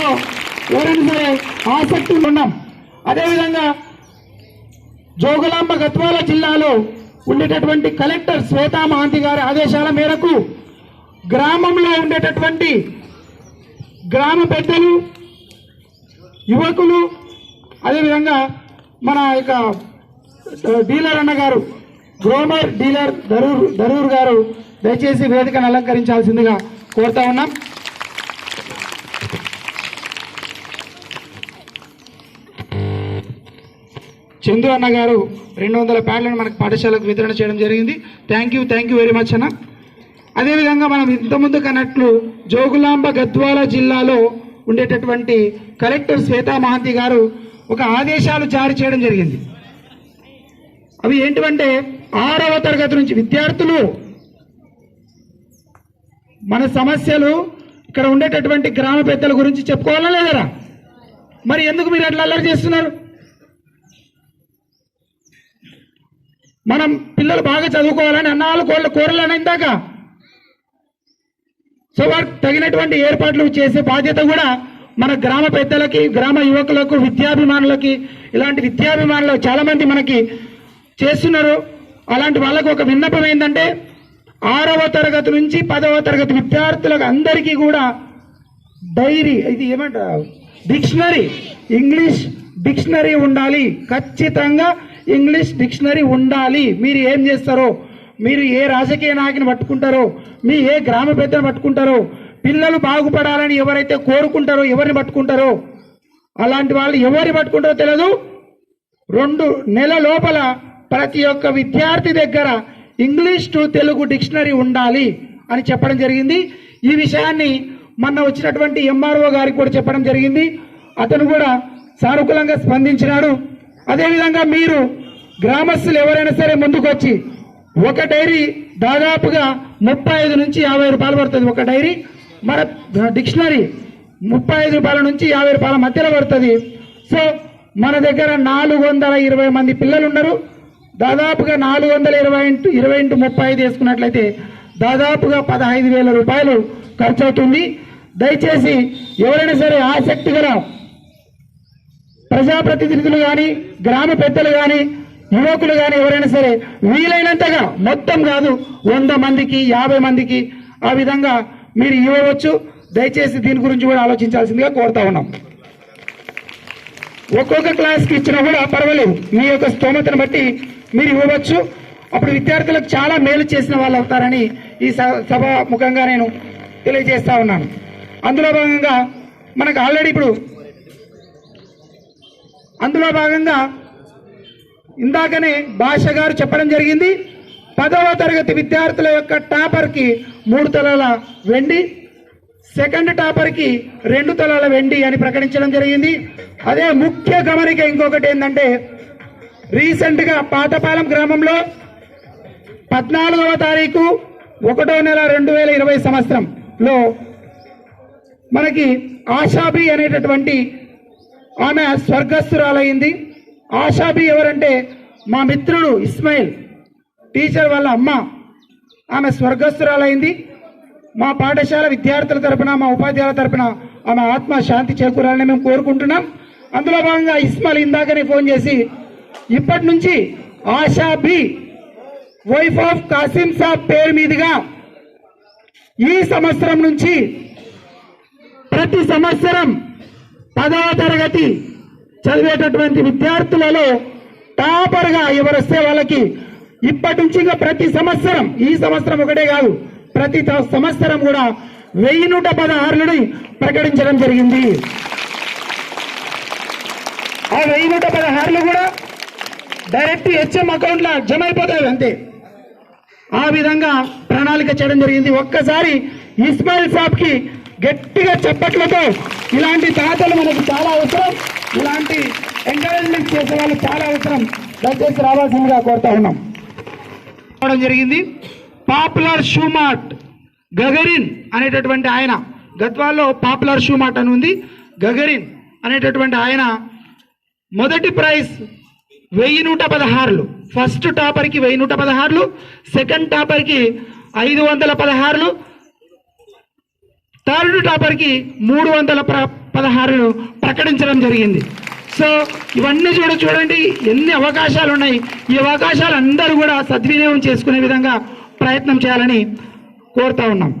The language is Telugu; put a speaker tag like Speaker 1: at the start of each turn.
Speaker 1: విషయంలో ఎవరైనా సరే ఆసక్తి ఉన్నాం అదేవిధంగా జోగులాంబ గద్వాల జిల్లాలో ఉండేటటువంటి కలెక్టర్ శ్వేతా మహాంతి గారి ఆదేశాల మేరకు గ్రామంలో ఉండేటటువంటి గ్రామ పెద్దలు యువకులు అదేవిధంగా మన యొక్క డీలర్ అన్న గారు గ్రోమర్ డీలర్ ధరూర్ ధరూర్ గారు దయచేసి వేదికను అలంకరించాల్సిందిగా కోరుతా ఉన్నాం. చందు అన్న గారు రెండు వందల ప్యాడ్లను మనకు పాఠశాలకు వితరణ చేయడం జరిగింది. Thank you thank you very much అన్న. అదేవిధంగా మనం ఇంతకుముందు కన్నట్లు జోగులాంబ గద్వాల జిల్లాలో ఉండేటటువంటి కలెక్టర్ శ్వేతా మహంతి గారు ఒక ఆదేశాలు జారీ చేయడం జరిగింది. అవి ఏంటివంటే ఆరవ తరగతి నుంచి విద్యార్థులు మన సమస్యలు ఇక్కడ ఉండేటటువంటి గ్రామ పెద్దల గురించి చెప్పుకోవాలా లేదరా మరి ఎందుకు మీరు అట్లా అల్లరి చేస్తున్నారు? మనం పిల్లలు బాగా చదువుకోవాలని అన్నాళ్ళు కోళ్ళ కూరలని ఇందాక. సో వారికి తగినటువంటి ఏర్పాట్లు చేసే బాధ్యత కూడా మన గ్రామ పెద్దలకి గ్రామ యువకులకు విద్యాభిమానులకి ఇలాంటి విద్యాభిమానులు చాలా మంది మనకి చేస్తున్నారు. అలాంటి వాళ్ళకు ఒక విన్నపం ఏంటంటే ఆరవ తరగతి నుంచి పదవ తరగతి విద్యార్థులకు అందరికీ కూడా డైరీ ఇది ఏమంటారు? డిక్షనరీ ఇంగ్లీష్ డిక్షనరీ ఉండాలి. ఖచ్చితంగా ఇంగ్లీష్ డిక్షనరీ ఉండాలి. మీరు ఏం చేస్తారో? మీరు ఏ రాజకీయ నాయకుని పట్టుకుంటారో? మీ ఏ గ్రామ పెద్దను పట్టుకుంటారో? పిల్లలు బాగుపడాలని ఎవరైతే కోరుకుంటారో ఎవరిని పట్టుకుంటారో? అలాంటి వాళ్ళు ఎవరిని పట్టుకుంటారో తెలియదు రెండు నెల లోపల ప్రతి ఒక్క విద్యార్థి దగ్గర ఇంగ్లీష్ టు తెలుగు డిక్షనరీ ఉండాలి అని చెప్పడం జరిగింది. ఈ విషయాన్ని మొన్న వచ్చినటువంటి ఎంఆర్ఓ గారికి కూడా చెప్పడం జరిగింది. అతను కూడా సానుకూలంగా స్పందించినాడు. అదేవిధంగా మీరు గ్రామస్తులు ఎవరైనా సరే ముందుకొచ్చి ఒక డైరీ దాదాపుగా ముప్పై ఐదు నుంచి యాభై రూపాయలు పడుతుంది ఒక డైరీ. మన డిక్షనరీ ముప్పై ఐదు రూపాయల నుంచి యాభై రూపాయల మధ్యలో పడుతుంది. సో మన దగ్గర నాలుగు వందల ఇరవై మంది పిల్లలు ఉన్నారు దాదాపుగా నాలుగు వందల ఇరవై ఇంటూ ఇరవై ఇంటూ ముప్పై ఐదు వేసుకున్నట్లయితే దాదాపుగా పదహైదు వేల రూపాయలు ఖర్చు అవుతుంది దయచేసి ఎవరైనా సరే ఆసక్తి గల ప్రజాప్రతినిధులు కానీ గ్రామ పెద్దలు కానీ యువకులు కానీ ఎవరైనా సరే వీలైనంతగా మొత్తం కాదు వంద మందికి యాభై మందికి ఆ విధంగా మీరు ఇవ్వవచ్చు. దయచేసి దీని గురించి కూడా ఆలోచించాల్సిందిగా కోరుతా ఉన్నాం. ఒక్కొక్క క్లాస్కి ఇచ్చినా కూడా పర్వాలేదు. మీ యొక్క స్తోమతను బట్టి మీరు ఇవ్వవచ్చు. అప్పుడు విద్యార్థులకు చాలా మేలు చేసిన వాళ్ళు అవుతారని ఈ స- సభ ముఖంగా నేను తెలియజేస్తా ఉన్నాను. అందులో భాగంగా మనకు ఆల్రెడీ ఇప్పుడు అందులో భాగంగా ఇందాకనే భాష గారు చెప్పడం జరిగింది. పదవ తరగతి విద్యార్థుల యొక్క టాపర్కి మూడు తలాల వెండి సెకండ్ టాపర్కి రెండు తలాల వెండి అని ప్రకటించడం జరిగింది. అదే ముఖ్య గమనిక ఇంకొకటి ఏంటంటే రీసెంట్గా పాతపాలెం గ్రామంలో పద్నాలుగవ తారీఖు ఒకటో నెల రెండు వేల ఇరవై సంవత్సరంలో మనకి ఆషాబి అనేటటువంటి ఆమె స్వర్గస్థురాలయ్యింది ఆషాబి ఎవరంటే మా మిత్రుడు ఇస్మాయిల్ టీచర్ వాళ్ళ అమ్మ. ఆమె స్వర్గస్థురాలైంది. మా పాఠశాల విద్యార్థుల తరపున మా ఉపాధ్యాయుల తరపున ఆమె ఆత్మ శాంతి చేకూరాలని మేము కోరుకుంటున్నాం. అందులో భాగంగా ఇస్మాయిల్ ఇందాకనే ఫోన్ చేసి ఇప్పటి నుంచి Asha B wife of Kasim Sab పేరు మీదుగా ఈ సంవత్సరం నుంచి ప్రతి సంవత్సరం పదవ తరగతి చదివేటటువంటి విద్యార్థులలో టాపర్గా ఎవరు వస్తే వాళ్ళకి ఇప్పటి నుంచి ఇంకా ప్రతి సంవత్సరం ఈ సంవత్సరం ఒకటే కాదు ప్రతి త- సంవత్సరం కూడా వెయ్యి నూట పదహారులని ప్రకటించడం జరిగింది. ఆ వెయ్యి నూట పదహారులు కూడా డైరెక్ట్ హెచ్ఎం అకౌంట్లో జమ అయిపోతాయి అంతే. ఆ విధంగా ప్రణాళిక చేయడం జరిగింది. ఒక్కసారి ఇస్మాయిల్ సాబ్కి గట్టిగా చెప్పట్లతో ఇలాంటి తాతలు మనకు చాలా అవసరం. ఇలాంటి ఎంకరేజ్మెంట్ చేసే వాళ్ళు చాలా అవసరం. దయచేసి రావాల్సిందిగా కోరుతా ఉన్నాం. జరిగింది. పాపులర్ షూ మార్ట్ గగరిన్ అనేటటువంటి ఆయన గద్వాల్లో పాపులర్ షూ మార్ట్ అని ఉంది. గగరిన్ అనేటటువంటి ఆయన మొదటి ప్రైజ్ వెయ్యి నూట పదహారులు. ఫస్ట్ టాపర్కి వెయ్యి నూట పదహారులు. సెకండ్ టాపర్కి ఐదు వందల పదహారులు. థర్డ్ టాపర్కి మూడు వందల ప్ర- పదహారును ప్రకటించడం జరిగింది. సో ఇవన్నీ చూడ చూడండి ఎన్ని అవకాశాలు ఉన్నాయి ఈ అవకాశాలు అందరూ కూడా సద్వినియోగం చేసుకునే విధంగా ప్రయత్నం చేయాలని కోరుతా ఉన్నాం.